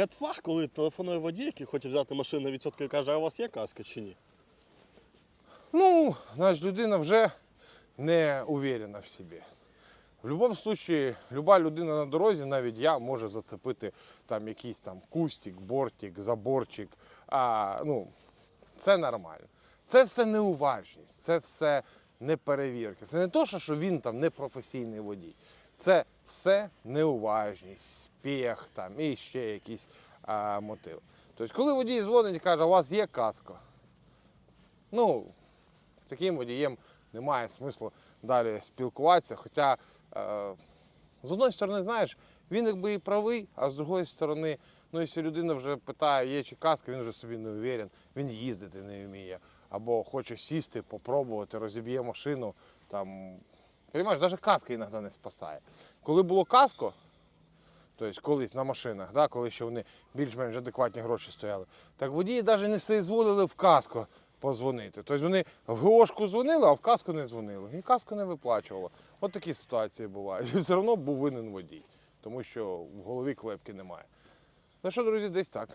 ред флаг, коли телефонує водій, який хоче взяти машину на відсотки і каже, а у вас є каска чи ні? Ну, значить, людина вже не уверена в собі. В будь-якому випадку, люба людина на дорозі, навіть я, може зацепити там якийсь там кустик, бортик, заборчик. А, ну, це нормально. Це все неуважність, це все неперевірка. Це не то, що він там не професійний водій. Це все неуважність, спіх там і ще якісь а, мотиви. Тобто, коли водій дзвонить і каже, у вас є каска, ну, таким водієм немає смислу далі спілкуватися. Хоча, е, з одної сторони, знаєш, він якби і правий, а з другої сторони, ну, якщо людина вже питає, є чи каска, він вже собі не уверен, він їздити не вміє. Або хоче сісти, попробувати, розіб'є машину. Там, Понимаєш, навіть каска іноді не спасає. Коли було каско, тобто колись на машинах, да, коли ще вони більш-менш адекватні гроші стояли, так водії навіть не соізволили в каско позвонити. Тобто вони в ГОшку дзвонили, а в каску не дзвонили. І каску не виплачувало. От такі ситуації бувають. І все одно був винен водій, тому що в голові клепки немає. Ну що, друзі, десь так.